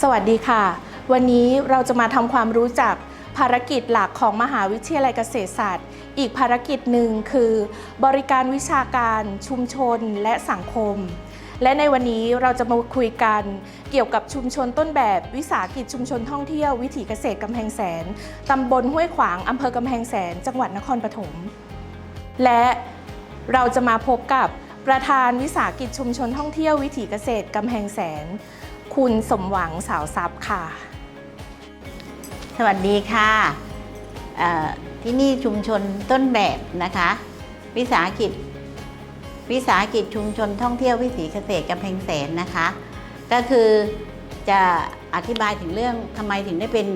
สวัสดีค่ะ วันนี้เราจะมาทำความรู้จักภารกิจหลักของมหาวิทยาลัยเกษตรศาสตร์ อีกภารกิจหนึ่งคือ บริการวิชาการ ชุมชนและสังคม และในวันนี้เราจะมาคุยกันเกี่ยวกับชุมชนต้นแบบวิสาหกิจชุมชนท่องเที่ยววิถีเกษตรกำแพงแสนตำบลห้วยขวางอำเภอกำแพงแสน จังหวัดนครปฐมและเราจะมาพบกับประธานวิสาหกิจชุมชนท่องเที่ยววิถีเกษตรกำแพงแสน คุณสมหวังสาวทรัพย์ค่ะ สวัสดีค่ะที่นี่ชุมชนต้นแบบนะคะ วิสาหกิจ วิสาหกิจชุมชนท่องเที่ยววิถีเกษตรกำแพงแสนนะคะ ก็คือจะอธิบายถึงเรื่องทำไมถึงได้เป็น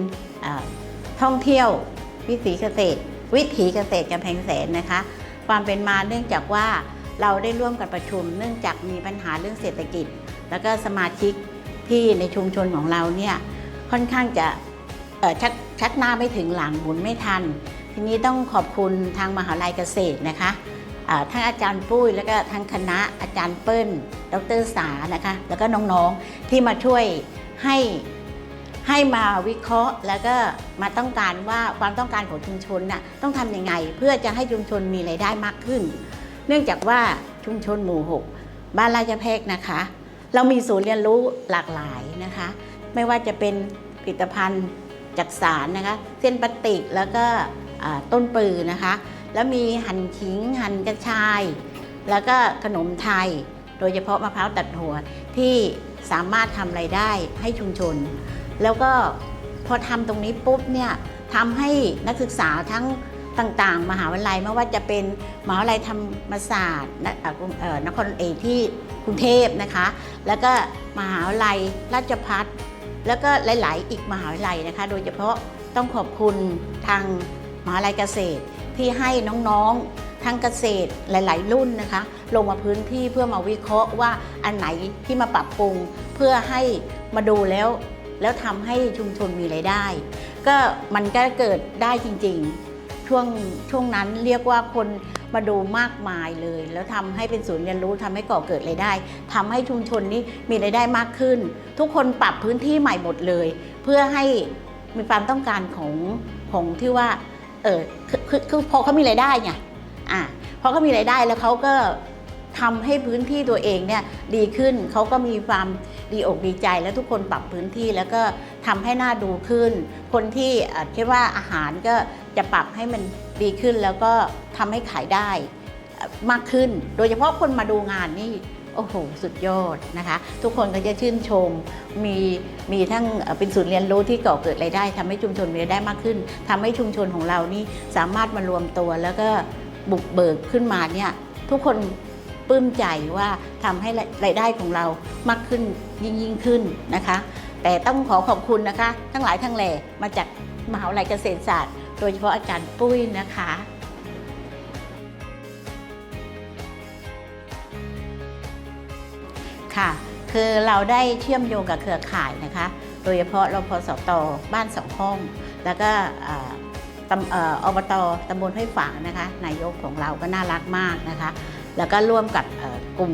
ท่องเที่ยววิถีเกษตร วิถีเกษตรกำแพงแสนนะคะ ความเป็นมาเนื่องจากว่าเราได้ร่วมกันประชุม เนื่องจากมีปัญหาเรื่องเศรษฐกิจ แล้วก็สมาชิก ที่ในชุมชนของเราเนี่ยค่อนข้างจะชักชักหน้าไม่ถึงหลังหมุนไม่ทัน ทีนี้ต้องขอบคุณทางมหาลัยเกษตรนะคะอ่าทั้งอาจารย์ปุ้ยแล้วก็ทั้งคณะอาจารย์เปิ้ล ดรสานะคะแล้วก็น้องๆที่มาช่วยให้ให้มาวิเคราะห์ แล้วก็มาต้องการว่าความต้องการของชุมชนน่ะต้องทำยังไง เพื่อจะให้ชุมชนมีรายได้มากขึ้น เนื่องจากว่าชุมชนหมู่หกบ้านราชเพกนะคะ เรามีศูนย์เรียนรู้หลากหลายนะคะ ไม่ว่าจะเป็นผลิตภัณฑ์จากสารนะคะ เส้นปติกแล้วก็ต้นปือนะคะ แล้วมีหั่นขิงหั่นกระชาย แล้วก็ขนมไทย โดยเฉพาะมะพร้าวตัดหัวที่สามารถทำไรายได้ให้ชุมชน แล้วก็พอทำตรงนี้ปุ๊บเนี่ยทำให้นักศึกษาทั้ง ต่างๆ มหาวิทยาลัยไม่ว่าจะเป็นมหาวิทยาลัยธรรมศาสตร์นอ่ากรุงเอ่อนครเอกที่กรุงเทพนะคะ แล้วก็มหาวิทยาลัยราชภัฏแล้วก็หลาย ๆ อีกมหาวิทยาลัยนะคะ โดยเฉพาะต้องขอบคุณทางมหาวิทยาลัยเกษตรที่ให้น้องๆทั้งเกษตรหลาย ๆ รุ่นนะคะ ลงมาพื้นที่เพื่อมาวิเคราะห์ว่าอันไหนที่มาปรับปรุงเพื่อให้มาดูแล้ว แล้วทำให้ชุมชนมีรายได้ ก็มันก็เกิดได้จริง ๆ ช่วงช่วงนั้นเรียกว่าคนมาดูมากมายเลย แล้วทำให้เป็นศูนย์เรียนรู้ทำให้ก่อเกิดรายได้ทำให้ชุมชนนี้มีรายได้มากขึ้น ทุกคนปรับพื้นที่ใหม่หมดเลย เพื่อให้มีความต้องการของของที่ว่าเออคือคือพอเขามีรายได้ไงอะพอเขามีรายได้แล้วเขาก็ทำให้พื้นที่ตัวเองเนี่ยดีขึ้นเขาก็มีความดีอกดีใจ แล้วทุกคนปรับพื้นที่แล้วก็ทำให้หน่าดูขึ้น คนที่คิดว่าอาหารก็จะปรับให้มันดีขึ้นแล้วก็ทำให้ขายได้มากขึ้น โดยเฉพาะคนมาดูงานนี่โอ้โห สุดยอดนะคะ ทุกคนก็จะชื่นชม มีมีทั้งเป็นศูนย์เรียนรู้ที่ก่อเกิดรายได้ทำให้ชุมชนมีรายได้มากขึ้นทำให้ชุมชนของเรานี่สามารถมารวมตัวแล้วก็บุกเบิกขึ้นมาเนี่ยทุกคนปลื้มใจว่าทำให้รายได้ของเรามากขึ้นยิ่งยิ่งขึ้นนะคะ แต่ต้องขอขอบคุณนะคะ ทั้งหลายทั้งแหล่มาจากมหาวิทยาลัยเกษตรศาสตร์ โดยเฉพาะอาจารย์ปุ้ยนะคะค่ะคือเราได้เชื่อมโยงกับเครือข่ายนะคะ โดยเฉพาะรพสตบ้านสองห้อง แล้วก็อ่าตำออบตตำบลห้วยฝางนะคะ นายกของเราก็น่ารักมากนะคะ แล้วก็ร่วมกับกลุ่ม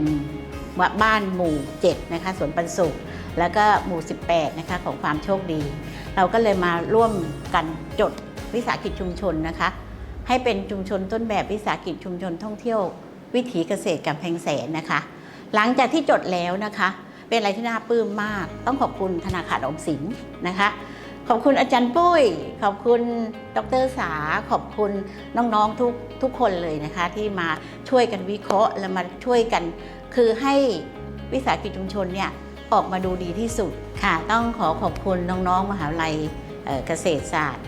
บ้านหมู่ 7 นะคะสวนปันสุข แล้วก็หมู่ 18 นะคะของความโชคดี เราก็เลยมาร่วมกันจดวิสาหกิจชุมชนนะคะ ให้เป็นชุมชนต้นแบบวิสาหกิจชุมชนท่องเที่ยว วิถีเกษตรกำแพงแสนนะคะ หลังจากที่จดแล้วนะคะ เป็นอะไรที่น่าปลื้มมาก ต้องขอบคุณธนาคารออมสินนะคะขอบคุณอาจารย์ปุ้ย ขอบคุณดรสา ขอบคุณน้องๆทุกทุกคนเลยนะคะ ที่มาช่วยกันวิเคราะห์และมาช่วยกัน คือให้วิสาหกิจชุมชนเนี่ย ออกมาดูดีที่สุดค่ะ ต้องขอขอบคุณน้องๆ มหาวิทยาลัยเกษตรศาสตร์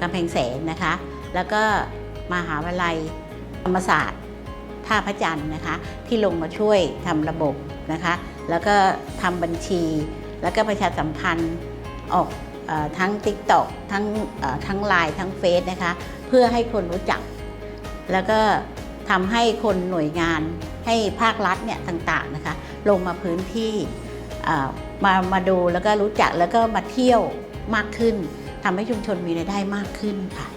กำแพงแสนนะคะ แล้วก็มหาวิทยาลัยธรรมศาสตร์ท่าพระจันทร์นะคะ ที่ลงมาช่วยทำระบบนะคะ แล้วก็ทำบัญชี แล้วก็ประชาสัมพันธ์ออกทั้ง TikTok ทั้งทั้ง Line ทั้งเฟซนะคะ เพื่อให้คนรู้จัก แล้วก็ทำให้คนหน่วยงาน ให้ภาครัฐเนี่ยต่างๆนะคะลงมาพื้นที่มามาดูแล้วก็รู้จักแล้วก็มาเที่ยวมากขึ้นทำให้ชุมชนมีรายได้มากขึ้นค่ะ